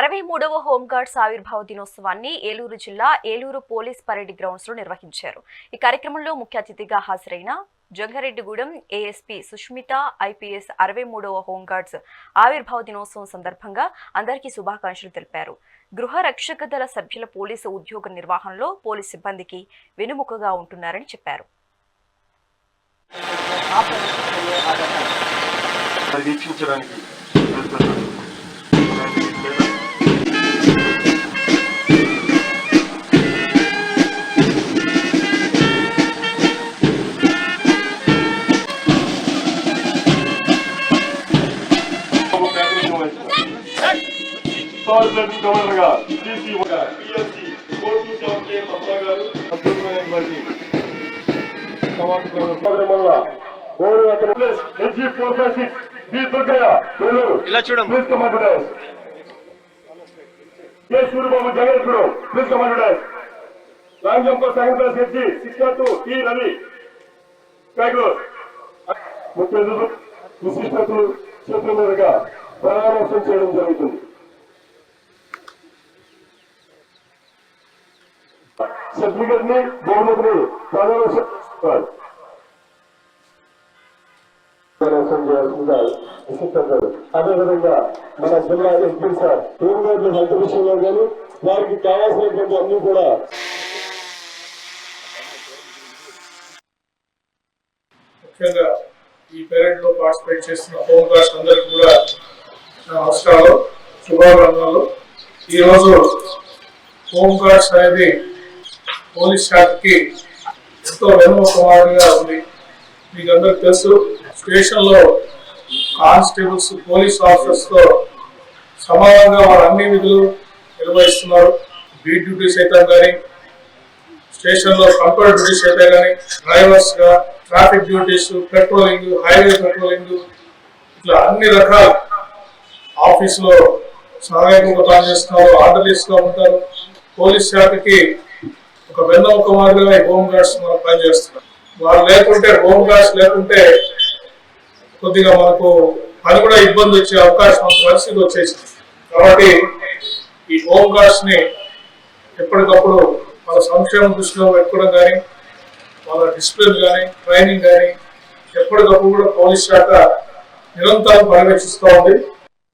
అరవై మూడవ హోంగార్డ్స్ ఆవిర్భావ దినోత్సవాన్ని ఏలూరు జిల్లా ఏలూరు పోలీస్ పరేడ్ గ్రౌండ్స్లో నిర్వహించారు. ఈ కార్యక్రమంలో ముఖ్య అతిథిగా హాజరైన జంగారెడ్డిగూడెం ఏఎస్పీ సుష్మిత ఐపీఎస్ అరవై మూడవ హోంగార్డ్స్ ఆవిర్భావ దినోత్సవం సందర్భంగా అందరికీ శుభాకాంక్షలు తెలిపారు. గృహ రక్షక దళ సభ్యుల పోలీసు ఉద్యోగ నిర్వహణలో పోలీస్ సిబ్బందికి వెనుముకగా ఉంటున్నారని చెప్పారు. పరీక్షించడానికి సార్లెట్ గవర్నర్గా సిసి పిఎస్సి కోర్టు చౌకే పప్పా గారు అద్భుతమైనటువంటి ఇలా కె సూర్యబాబు జగన్పుడు ప్లీజ్ కమాండ్ రాంజంకో సెకండ్ క్లాస్ హెచ్జి సిక్స్టర్ టూ టి రవి. బెంగళూరు. ముఖ్య అతిథులు విశిష్టతలు చేతుల మీదుగా ప్రారంభోత్సవం చేయడం జరుగుతుంది. సర్టిఫికెట్ని బహుమతిని ప్రారంభోత్సవం ప్రవేశం అదేవిధంగా మన జిల్లా ఎస్పీ సార్ టూర్గార్డుల హెల్త్ విషయంలో కానీ వారికి కావాల్సినటువంటి అన్ని కూడా ముఖ్యంగా ఈ పేరెంట్లో పార్టిసిపేట్ చేస్తున్న హోమ్ గార్డ్స్ అందరికి కూడా నా నమస్కారాలు శుభాకాంక్షలు. ఈరోజు హోమ్ గార్డ్స్ అనేది పోలీస్ శాఖకి ఎంతో వెనుముఖమారిగా ఉంది. మీకు అందరికి తెలుసు స్టేషన్లో కానిస్టేబుల్స్ పోలీస్ ఆఫీసర్స్తో సమానంగా వారు అన్ని విధులు నిర్వహిస్తున్నారు. బీట్ డ్యూటీస్ అయితే కానీ స్టేషన్లో కంట్రోల్ డ్యూటీస్ అయితే కానీ డ్రైవర్స్గా traffic duties patrolling highway patrolling ఇట్లా అన్ని రకాల ఆఫీస్లో సహాయకంగా పనిచేస్తున్నారు ఆర్డర్లీస్ ఉంటారు. పోలీస్ శాఖకి ఒక వెన్నముక మాదిరిగా ఈ హోమ్ గార్డ్స్ మనం పనిచేస్తున్నారు వాళ్ళు లేకుంటే హోమ్ గార్డ్స్ లేకుంటే కొద్దిగా మనకు పని కూడా ఇబ్బంది వచ్చే అవకాశం పరిస్థితి వచ్చేసింది. కాబట్టి ఈ హోమ్ గార్డ్స్ని ఎప్పటికప్పుడు వాళ్ళ సంక్షేమం దృష్టిలో పెట్టుకోవడం కానీ వాళ్ళ డిసిప్లిన్ కానీ ట్రైనింగ్ కానీ ఎప్పటికప్పుడు కూడా పోలీస్ శాఖ నిరంతరం పర్యవేక్షిస్తూ ఉంది.